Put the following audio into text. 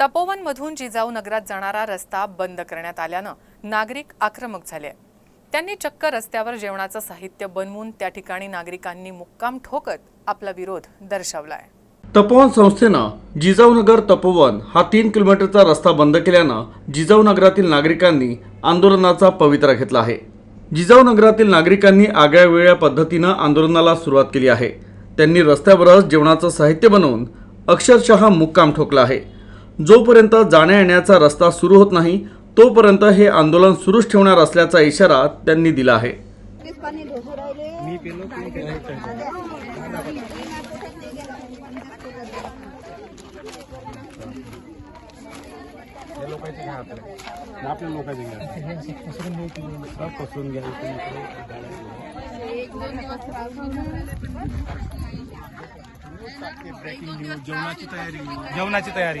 तपोवनमधून जिजाऊ नगरात जाणारा रस्ता बंद करण्यात आल्यानं नागरिक आक्रमक झाले त्यांनी चक्क रस्त्यावर जेवणाचं साहित्य बनवून त्या ठिकाणी नागरिकांनी मुक्काम ठोकत आपला विरोध दर्शवलाय. तपोवन संस्थेनं जिजाऊनगर तपोवन हा तीन किलोमीटरचा रस्ता बंद केल्यानं जिजाऊ नगरातील नागरिकांनी आंदोलनाचा पवित्रा घेतला आहे. जिजाऊ नगरातील नागरिकांनी आगळ्यावेगळ्या पद्धतीनं आंदोलनाला सुरुवात केली आहे. त्यांनी रस्त्यावरच जेवणाचं साहित्य बनवून अक्षरशः मुक्काम ठोकला आहे. जोपर्यंत जाण्या येण्याचा रस्ता सुरू होत नाही तोपर्यंत हे आंदोलन सुरूच ठेवणार असल्याचा इशारा त्यांनी दिला आहे. तेच पाणी ढोसू राहिले आपल्या लोकांचे घ्या पसरून घ्या जेवणाची तयारी. जेवणाची तयारी.